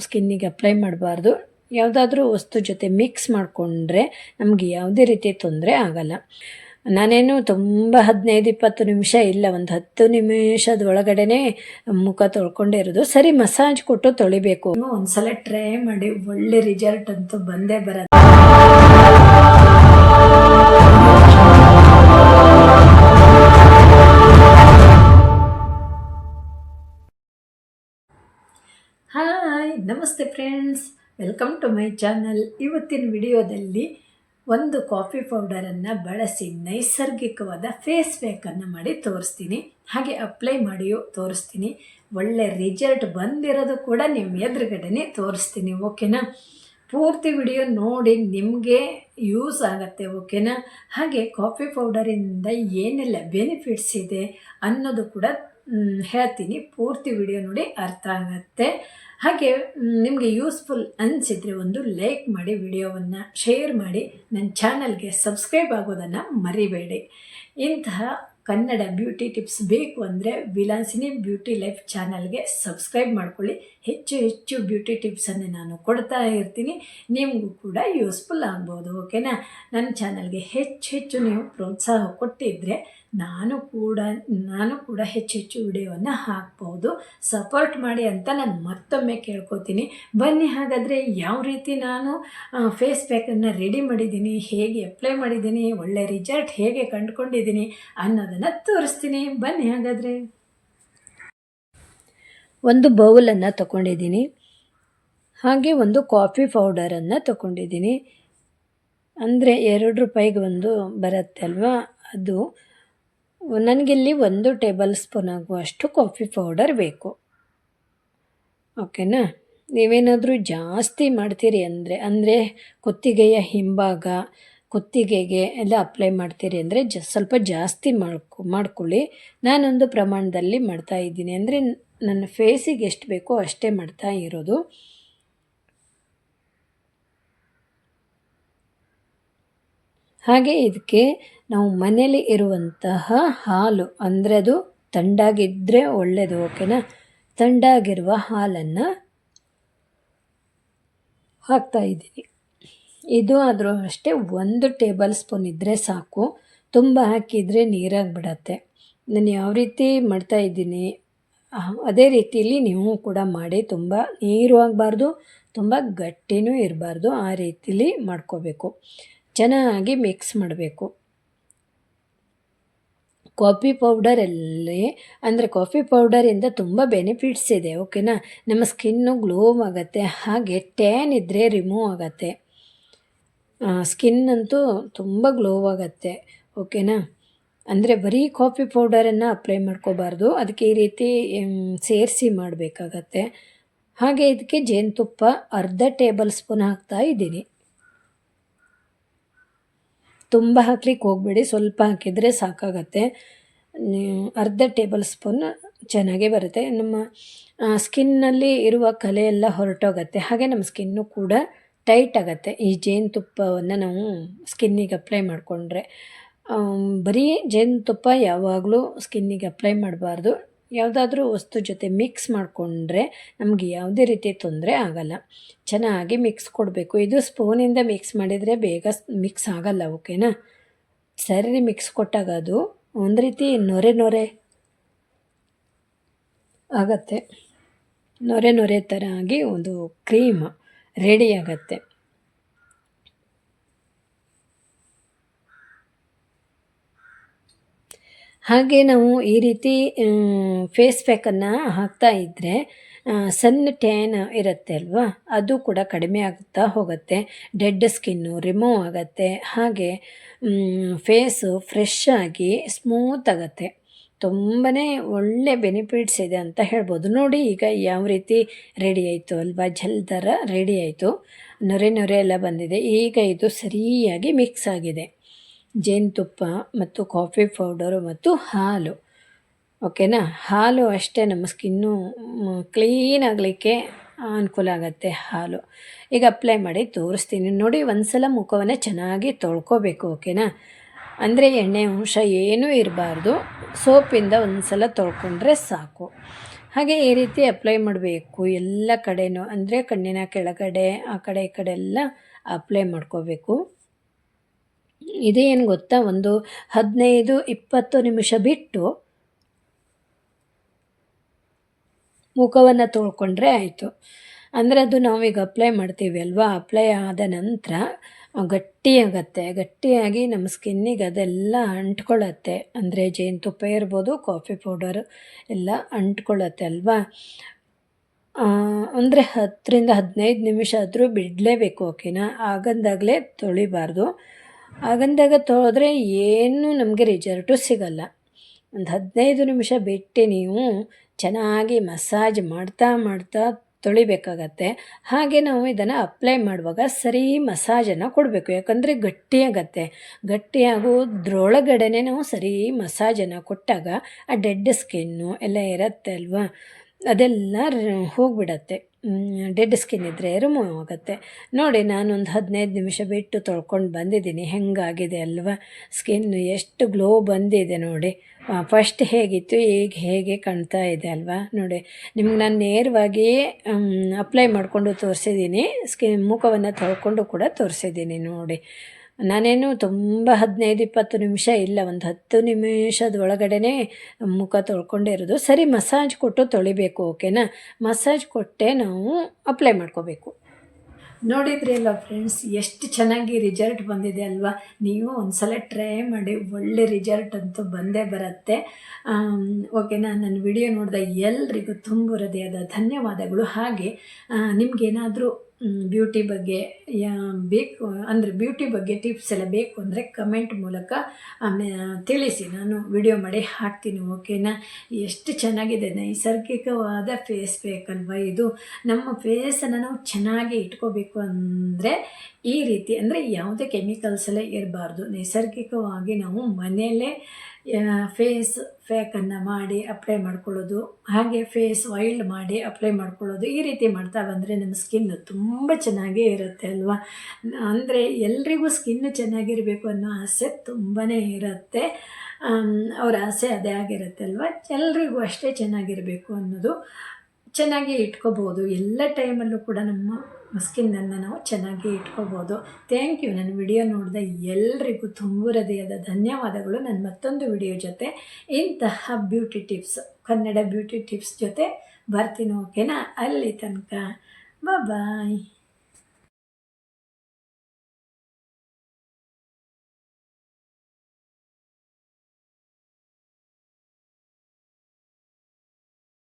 ಸ್ಕಿನ್ನಿಗೆ apply ಮಾಡಬಾರ್ದು. ಯಾವುದಾದ್ರೂ ವಸ್ತು ಜೊತೆ ಮಿಕ್ಸ್ ಮಾಡಿಕೊಂಡ್ರೆ ನಮಗೆ ಯಾವುದೇ ರೀತಿ ತೊಂದರೆ ಆಗಲ್ಲ. ನಾನೇನು ತುಂಬ ಹದಿನೈದು, ಇಪ್ಪತ್ತು ನಿಮಿಷ ಇಲ್ಲ, ಒಂದು ಹತ್ತು ನಿಮಿಷದ ಒಳಗಡೆನೆ ಮುಖ ತೊಳ್ಕೊಂಡೇ ಇರೋದು. ಸರಿ ಮಸಾಜ್ ಕೊಟ್ಟು ತೊಳಿಬೇಕು. ಒಂದ್ಸಲ ಟ್ರೈ ಮಾಡಿ, ಒಳ್ಳೆ ರಿಸಲ್ಟ್ ಅಂತೂ ಬಂದೇ ಬರುತ್ತೆ ನಮಸ್ತೆ friends welcome to my channel ಇವತ್ತಿನ ವಿಡಿಯೋದಲ್ಲಿ ಒಂದು ಕಾಫಿ ಪೌಡರನ್ನು ಬಳಸಿ ನೈಸರ್ಗಿಕವಾದ ಫೇಸ್ ಪ್ಯಾಕನ್ನು ಮಾಡಿ ತೋರಿಸ್ತೀನಿ. ಹಾಗೆ ಅಪ್ಲೈ ಮಾಡಿಯೂ ತೋರಿಸ್ತೀನಿ. ಒಳ್ಳೆ ರಿಸಲ್ಟ್ ಬಂದಿರೋದು ಕೂಡ ನಿಮ್ಮ ಎದುರುಗಡೆನೆ ತೋರಿಸ್ತೀನಿ ಓಕೆನಾ ಪೂರ್ತಿ ವಿಡಿಯೋ ನೋಡಿ ನಿಮಗೆ ಯೂಸ್ ಆಗುತ್ತೆ ಓಕೆನಾ ಹಾಗೆ ಕಾಫಿ ಪೌಡರಿಂದ ಏನೆಲ್ಲ ಬೆನಿಫಿಟ್ಸ್ ಇದೆ ಅನ್ನೋದು ಕೂಡ ಹೇಳ್ತೀನಿ. ಪೂರ್ತಿ ವಿಡಿಯೋ ನೋಡಿ ಅರ್ಥ ಆಗುತ್ತೆ. ಹಾಗೆ ನಿಮಗೆ ಯೂಸ್ಫುಲ್ ಅನಿಸಿದರೆ ಒಂದು ಲೈಕ್ ಮಾಡಿ, ವಿಡಿಯೋವನ್ನು ಶೇರ್ ಮಾಡಿ ನನ್ನ ಚಾನಲ್ಗೆ ಸಬ್ಸ್ಕ್ರೈಬ್ ಆಗೋದನ್ನು ಮರಿಬೇಡಿ. ಇಂತಹ ಕನ್ನಡ ಬ್ಯೂಟಿ ಟಿಪ್ಸ್ ಬೇಕು ಅಂದರೆ ವಿಲಾಸಿನಿ ಬ್ಯೂಟಿ ಲೈಫ್ ಚಾನಲ್ಗೆ ಸಬ್ಸ್ಕ್ರೈಬ್ ಮಾಡ್ಕೊಳ್ಳಿ. ಹೆಚ್ಚು ಹೆಚ್ಚು ಬ್ಯೂಟಿ ಟಿಪ್ಸನ್ನು ನಾನು ಕೊಡ್ತಾ ಇರ್ತೀನಿ. ನಿಮಗೂ ಕೂಡ ಯೂಸ್ಫುಲ್ ಆಗ್ಬೋದು ಓಕೆನಾ ನನ್ನ ಚಾನಲ್ಗೆ ಹೆಚ್ಚು ಹೆಚ್ಚು ನೀವು ಪ್ರೋತ್ಸಾಹ ಕೊಟ್ಟಿದ್ದರೆ ನಾನು ಕೂಡ ನಾನು ಕೂಡ ಹೆಚ್ಚು ಹೆಚ್ಚು ವಿಡಿಯೋವನ್ನು ಹಾಕ್ಬೋದು. ಸಪೋರ್ಟ್ ಮಾಡಿ ಅಂತ ನಾನು ಮತ್ತೊಮ್ಮೆ ಕೇಳ್ಕೊತೀನಿ. ಬನ್ನಿ, ಹಾಗಾದರೆ ಯಾವ ರೀತಿ ನಾನು ಫೇಸ್ ಪ್ಯಾಕನ್ನು ರೆಡಿ ಮಾಡಿದ್ದೀನಿ, ಹೇಗೆ ಅಪ್ಲೈ ಮಾಡಿದ್ದೀನಿ, ಒಳ್ಳೆ ರಿಸಲ್ಟ್ ಹೇಗೆ ಕಂಡುಕೊಂಡಿದ್ದೀನಿ ಅನ್ನೋದನ್ನು ತೋರಿಸ್ತೀನಿ. ಬನ್ನಿ, ಹಾಗಾದರೆ. ಒಂದು ಬೌಲನ್ನು ತಗೊಂಡಿದ್ದೀನಿ. ಹಾಗೆ ಒಂದು ಕಾಫಿ ಪೌಡರನ್ನು ತಗೊಂಡಿದ್ದೀನಿ. ಅಂದರೆ ಎರಡು ರೂಪಾಯಿಗೆ ಒಂದು ಬರುತ್ತೆ ಅಲ್ವಾ? ಅದು ನನಗಿಲ್ಲಿ ಒಂದು ಟೇಬಲ್ ಸ್ಪೂನ್ ಆಗುವಷ್ಟು ಕಾಫಿ ಪೌಡರ್ ಬೇಕು. ಓಕೆನಾ? ನೀವೇನಾದರೂ ಜಾಸ್ತಿ ಮಾಡ್ತೀರಿ ಅಂದರೆ ಅಂದರೆ ಕುತ್ತಿಗೆಯ ಹಿಂಭಾಗ, ಕುತ್ತಿಗೆಗೆ ಎಲ್ಲ ಅಪ್ಲೈ ಮಾಡ್ತೀರಿ ಅಂದರೆ ಜ, ಸ್ವಲ್ಪ ಜಾಸ್ತಿ ಮಾಡ್ಕೊ, ಮಾಡ್ಕೊಳ್ಳಿ. ನಾನೊಂದು ಪ್ರಮಾಣದಲ್ಲಿ ಮಾಡ್ತಾ ಇದ್ದೀನಿ. ಅಂದರೆ ನನ್ನ ಫೇಸಿಗೆ ಎಷ್ಟು ಬೇಕೋ ಅಷ್ಟೇ ಮಾಡ್ತಾ ಇರೋದು. ಹಾಗೆ ಇದಕ್ಕೆ ನಾವು ಮನೆಯಲ್ಲಿ ಇರುವಂತಹ ಹಾಲು, ಅಂದರೆ ಅದು ತಂಡಾಗಿದ್ದರೆ ಒಳ್ಳೆಯದು ಓಕೆನಾ ತಣ್ಣಗಿರುವ ಹಾಲನ್ನು ಹಾಕ್ತಾ ಇದ್ದೀನಿ. ಇದು ಆದರೂ ಅಷ್ಟೇ ಒಂದು ಟೇಬಲ್ ಸ್ಪೂನ್ ಇದ್ದರೆ ಸಾಕು. ತುಂಬ ಹಾಕಿದರೆ ನೀರಾಗಿಬಿಡತ್ತೆ. ನಾನು ಯಾವ ರೀತಿ ಮಾಡ್ತಾ ಇದ್ದೀನಿ ಅದೇ ರೀತಿಯಲ್ಲಿ ನೀವು ಕೂಡ ಮಾಡಿ. ತುಂಬ ನೀರು ಆಗಬಾರ್ದು, ತುಂಬ ಗಟ್ಟಿನೂ ಇರಬಾರ್ದು, ಆ ರೀತಿಲಿ ಮಾಡ್ಕೋಬೇಕು. ಚೆನ್ನಾಗಿ ಮಿಕ್ಸ್ ಮಾಡಬೇಕು. ಕಾಫಿ ಪೌಡರಲ್ಲಿ ಅಂದರೆ ಕಾಫಿ ಪೌಡರಿಂದ ತುಂಬ ಬೆನಿಫಿಟ್ಸ್ ಇದೆ ಓಕೆನಾ ನಮ್ಮ ಸ್ಕಿನ್ನು ಗ್ಲೋ ಆಗುತ್ತೆ, ಹಾಗೆ ಟ್ಯಾನ್ ಇದ್ದರೆ ರಿಮೂವ್ ಆಗುತ್ತೆ. ಸ್ಕಿನ್ ಅಂತೂ ತುಂಬ ಗ್ಲೋ ಆಗುತ್ತೆ ಓಕೆನಾ ಅಂದರೆ ಬರೀ ಕಾಫಿ ಪೌಡರನ್ನು ಅಪ್ಲೈ ಮಾಡ್ಕೋಬಾರ್ದು, ಅದಕ್ಕೆ ಈ ರೀತಿ ಸೇರಿಸಿ ಮಾಡಬೇಕಾಗತ್ತೆ. ಹಾಗೆ ಇದಕ್ಕೆ ಜೇನುತುಪ್ಪ ಅರ್ಧ ಟೇಬಲ್ ಸ್ಪೂನ್ ಹಾಕ್ತಾ ಇದ್ದೀನಿ. ತುಂಬ ಹಾಕ್ಲಿಕ್ಕೆ ಹೋಗಬೇಡಿ, ಸ್ವಲ್ಪ ಹಾಕಿದರೆ ಸಾಕಾಗತ್ತೆ. ಅರ್ಧ ಟೇಬಲ್ ಸ್ಪೂನ್ ಚೆನ್ನಾಗೇ ಬರುತ್ತೆ. ನಮ್ಮ ಸ್ಕಿನ್ನಲ್ಲಿ ಇರುವ ಕಲೆ ಎಲ್ಲ ಹೊರಟೋಗುತ್ತೆ. ಹಾಗೆ ನಮ್ಮ ಸ್ಕಿನ್ನು ಕೂಡ ಟೈಟ್ ಆಗುತ್ತೆ. ಈ ಜೇನುತುಪ್ಪವನ್ನು ನಾವು ಸ್ಕಿನ್ನಿಗೆ ಅಪ್ಲೈ ಮಾಡಿಕೊಂಡ್ರೆ ಬರೀ ಜೇನುತುಪ್ಪ ಯಾವಾಗಲೂ ಸ್ಕಿನ್ನಿಗೆ ಅಪ್ಲೈ ಮಾಡಬಾರ್ದು. ಯಾವುದಾದ್ರೂ ವಸ್ತು ಜೊತೆ ಮಿಕ್ಸ್ ಮಾಡಿಕೊಂಡ್ರೆ ನಮಗೆ ಯಾವುದೇ ರೀತಿ ತೊಂದರೆ ಆಗಲ್ಲ. ಚೆನ್ನಾಗಿ ಮಿಕ್ಸ್ ಕೊಡಬೇಕು. ಇದು ಸ್ಪೂನಿಂದ ಮಿಕ್ಸ್ ಮಾಡಿದರೆ ಬೇಗ ಮಿಕ್ಸ್ ಆಗಲ್ಲ ಓಕೆನಾ ಸರಿ ಮಿಕ್ಸ್ ಕೊಟ್ಟಾಗ ಅದು ಒಂದು ರೀತಿ ನೊರೆ ನೊರೆ ಆಗತ್ತೆ. ನೊರೆ ನೊರೆ ಥರ ಆಗಿ ಒಂದು ಕ್ರೀಮ್ ರೆಡಿ ಆಗತ್ತೆ. ಹಾಗೆ ನಾವು ಈ ರೀತಿ ಫೇಸ್ ಪ್ಯಾಕನ್ನು ಹಾಕ್ತಾ ಇದ್ದರೆ ಸಣ್ಣ ಟ್ಯಾನ್ ಇರುತ್ತೆ ಅಲ್ವಾ? ಅದು ಕೂಡ ಕಡಿಮೆ ಆಗ್ತಾ ಹೋಗುತ್ತೆ. ಡೆಡ್ ಸ್ಕಿನ್ನು ರಿಮೂವ್ ಆಗುತ್ತೆ. ಹಾಗೆ ಫೇಸು ಫ್ರೆಶ್ ಆಗಿ ಸ್ಮೂತ್ ಆಗುತ್ತೆ. ತುಂಬಾ ಒಳ್ಳೆ ಬೆನಿಫಿಟ್ಸ್ ಇದೆ ಅಂತ ಹೇಳ್ಬೋದು. ನೋಡಿ, ಈಗ ಯಾವ ರೀತಿ ರೆಡಿ ಆಯಿತು ಅಲ್ವಾ? ಜಲ್ ಥರ ರೆಡಿ ಆಯಿತು. ನೊರೆ ನೊರೆ ಎಲ್ಲ ಬಂದಿದೆ. ಈಗ ಇದು ಸರಿಯಾಗಿ ಮಿಕ್ಸ್ ಆಗಿದೆ. ಜೇನುತುಪ್ಪ ಮತ್ತು ಕಾಫಿ ಪೌಡರು ಮತ್ತು ಹಾಲು. ಓಕೆನಾ? ಹಾಲು ಅಷ್ಟೇ, ನಮ್ಮ ಸ್ಕಿನ್ನು ಕ್ಲೀನ್ ಆಗಲಿಕ್ಕೆ ಅನುಕೂಲ ಆಗುತ್ತೆ ಹಾಲು. ಈಗ ಅಪ್ಲೈ ಮಾಡಿ, ತೋರಿಸ್ತೀನಿ. ನೋಡಿ ಒಂದು ಸಲ ಮುಖವನ್ನು ಚೆನ್ನಾಗಿ ತೊಳ್ಕೊಬೇಕು, ಓಕೆನಾ? ಅಂದರೆ ಎಣ್ಣೆ ಅಂಶ ಏನೂ ಇರಬಾರ್ದು. ಸೋಪಿಂದ ಒಂದು ಸಲ ತೊಳ್ಕೊಂಡ್ರೆ ಸಾಕು. ಹಾಗೆ ಈ ರೀತಿ ಅಪ್ಲೈ ಮಾಡಬೇಕು. ಎಲ್ಲ ಕಡೆನೂ, ಅಂದರೆ ಕಣ್ಣಿನ ಕೆಳಗಡೆ, ಆ ಕಡೆ ಈ ಕಡೆ ಎಲ್ಲ ಅಪ್ಲೈ ಮಾಡ್ಕೋಬೇಕು. ಇದೇನು ಗೊತ್ತಾ? ಒಂದು ಹದಿನೈದು ಇಪ್ಪತ್ತು ನಿಮಿಷ ಬಿಟ್ಟು ಮುಖವನ್ನು ತೊಳ್ಕೊಂಡ್ರೆ ಆಯಿತು. ಅಂದರೆ ಅದು ನಾವೀಗ ಅಪ್ಲೈ ಮಾಡ್ತೀವಿ ಅಲ್ವಾ? ಅಪ್ಲೈ ಆದ ನಂತರ ಗಟ್ಟಿಯಾಗತ್ತೆ. ಗಟ್ಟಿಯಾಗಿ ನಮ್ಮ ಸ್ಕಿನ್ನಿಗೆ ಅದೆಲ್ಲ ಅಂಟ್ಕೊಳ್ಳತ್ತೆ. ಅಂದರೆ ಜೇನುತುಪ್ಪ ಇರ್ಬೋದು ಕಾಫಿ ಪೌಡರ್ ಎಲ್ಲ ಅಂಟ್ಕೊಳ್ಳತ್ತೆ ಅಲ್ವಾ? ಅಂದರೆ ಹತ್ತರಿಂದ ಹದಿನೈದು ನಿಮಿಷ ಆದರೂ ಬಿಡಲೇಬೇಕು ಓಕೆನಾ ಆಗಂದಾಗಲೇ ತೊಳಿಬಾರ್ದು. ಆಗಂದಾಗ ತೊಳೆದ್ರೆ ಏನೂ ನಮಗೆ ರಿಸಲ್ಟು ಸಿಗಲ್ಲ. ಒಂದು ಹದಿನೈದು ನಿಮಿಷ ಬಿಟ್ಟು ನೀವು ಚೆನ್ನಾಗಿ ಮಸಾಜ್ ಮಾಡ್ತಾ ಮಾಡ್ತಾ ತೊಳಿಬೇಕಾಗತ್ತೆ. ಹಾಗೆ ನಾವು ಇದನ್ನು ಅಪ್ಲೈ ಮಾಡುವಾಗ ಸರಿ ಮಸಾಜನ್ನು ಕೊಡಬೇಕು. ಯಾಕಂದರೆ ಗಟ್ಟಿಯಾಗತ್ತೆ. ಗಟ್ಟಿಯಾಗೋದ್ರೊಳಗಡೆನೆ ನಾವು ಸರಿ ಮಸಾಜನ್ನು ಕೊಟ್ಟಾಗ ಆ ಡೆಡ್ ಸ್ಕಿನ್ನು ಎಲ್ಲ ಇರುತ್ತೆ ಅಲ್ವಾ? ಅದೆಲ್ಲ ಹೋಗಿಬಿಡತ್ತೆ. ಡೆಡ್ ಸ್ಕಿನ್ ಇದ್ದರೆ ರಿಮೂವ್ ಆಗುತ್ತೆ. ನೋಡಿ, ನಾನೊಂದು ಹದಿನೈದು ನಿಮಿಷ ಬಿಟ್ಟು ತೊಳ್ಕೊಂಡು ಬಂದಿದ್ದೀನಿ. ಹೆಂಗಾಗಿದೆ ಅಲ್ವಾ? ಸ್ಕಿನ್ನು ಎಷ್ಟು ಗ್ಲೋ ಬಂದಿದೆ ನೋಡಿ. ಫಸ್ಟ್ ಹೇಗಿತ್ತು, ಈಗ ಹೇಗೆ ಕಾಣ್ತಾ ಇದೆ ಅಲ್ವಾ? ನೋಡಿ, ನಿಮ್ಗೆ ನಾನು ನೇರವಾಗಿ ಅಪ್ಲೈ ಮಾಡಿಕೊಂಡು ತೋರಿಸಿದ್ದೀನಿ. ಸ್ಕಿನ್ ಮುಖವನ್ನು ತೊಳ್ಕೊಂಡು ಕೂಡ ತೋರಿಸಿದ್ದೀನಿ ನೋಡಿ. ನಾನೇನು ತುಂಬ ಹದಿನೈದು ಇಪ್ಪತ್ತು ನಿಮಿಷ ಇಲ್ಲ, ಒಂದು ಹತ್ತು ನಿಮಿಷದ ಒಳಗಡೆ ಮುಖ ತೊಳ್ಕೊಂಡಿರೋದು ಸರಿ, ಮಸಾಜ್ ಕೊಟ್ಟು ತೊಳಿಬೇಕು, ಓಕೆನಾ? ಮಸಾಜ್ ಕೊಟ್ಟೆ ನಾವು ಅಪ್ಲೈ ಮಾಡ್ಕೋಬೇಕು. ನೋಡಿದ್ರಿ ಅಲ್ಲ ಫ್ರೆಂಡ್ಸ್, ಎಷ್ಟು ಚೆನ್ನಾಗಿ ರಿಸಲ್ಟ್ ಬಂದಿದೆ ಅಲ್ವಾ? ನೀವು ಒಂದು ಸಲ ಟ್ರೈ ಮಾಡಿ, ಒಳ್ಳೆ ರಿಸಲ್ಟ್ ಅಂತೂ ಬಂದೇ ಬರುತ್ತೆ. ಓಕೆನಾ? ನನ್ನ ವಿಡಿಯೋ ನೋಡಿದ ಎಲ್ರಿಗೂ ತುಂಬ ಹೃದಯದ ಧನ್ಯವಾದಗಳು. ಹಾಗೆ ನಿಮಗೇನಾದರೂ ಬ್ಯೂಟಿ ಬಗ್ಗೆ ಬೇಕು, ಅಂದರೆ ಬ್ಯೂಟಿ ಬಗ್ಗೆ ಟಿಪ್ಸ್ ಎಲ್ಲ ಬೇಕು ಅಂದರೆ ಕಮೆಂಟ್ ಮೂಲಕ ತಿಳಿಸಿ. ನಾನು ವಿಡಿಯೋ ಮಾಡಿ ಹಾಕ್ತೀನಿ ಓಕೆನಾ ಎಷ್ಟು ಚೆನ್ನಾಗಿದೆ ನೈಸರ್ಗಿಕವಾದ ಫೇಸ್ ಬೇಕಲ್ವ ಇದು? ನಮ್ಮ ಫೇಸನ್ನು ನಾವು ಚೆನ್ನಾಗಿ ಇಟ್ಕೋಬೇಕು ಅಂದರೆ ಈ ರೀತಿ, ಅಂದರೆ ಯಾವುದೇ ಕೆಮಿಕಲ್ಸ್ ಎಲ್ಲ ಇರಬಾರ್ದು. ನೈಸರ್ಗಿಕವಾಗಿ ನಾವು ಮನೆಯಲ್ಲೇ ಫೇಸ್ ಫ್ಯಾಕನ್ನು ಮಾಡಿ ಅಪ್ಲೈ ಮಾಡ್ಕೊಳ್ಳೋದು, ಹಾಗೆ ಫೇಸ್ ವೈಲ್ಡ್ ಮಾಡಿ ಅಪ್ಲೈ ಮಾಡ್ಕೊಳ್ಳೋದು ಈ ರೀತಿ ಮಾಡ್ತಾ ಬಂದರೆ ನಮ್ಮ ಸ್ಕಿನ್ ತುಂಬ ಚೆನ್ನಾಗೇ ಇರುತ್ತೆ ಅಲ್ವಾ? ಅಂದರೆ ಎಲ್ರಿಗೂ ಸ್ಕಿನ್ನು ಚೆನ್ನಾಗಿರಬೇಕು ಅನ್ನೋ ಆಸೆ ತುಂಬಾ ಇರುತ್ತೆ. ಅವರ ಆಸೆ ಅದೇ ಆಗಿರುತ್ತೆ ಅಲ್ವಾ? ಎಲ್ರಿಗೂ ಅಷ್ಟೇ ಚೆನ್ನಾಗಿರಬೇಕು ಅನ್ನೋದು ಚೆನ್ನಾಗಿ ಇಟ್ಕೋಬೋದು. ಎಲ್ಲ ಟೈಮಲ್ಲೂ ಕೂಡ ನಮ್ಮ ಸ್ಕಿನ್ನನ್ನು ನಾವು ಚೆನ್ನಾಗಿ ಇಟ್ಕೋಬೋದು. ಥ್ಯಾಂಕ್ ಯು ನನ್ನ ವಿಡಿಯೋ ನೋಡಿದ ಎಲ್ರಿಗೂ ತುಂಬ ಹೃದಯದ ಧನ್ಯವಾದಗಳು. ನನ್ನ ಮತ್ತೊಂದು ವಿಡಿಯೋ ಜೊತೆ ಇಂತಹ beauty tips Kannada beauty tips ಜೊತೆ ಬರ್ತೀನಿ ಓಕೆನಾ ಅಲ್ಲಿ ತನಕ. ಬಾಯ್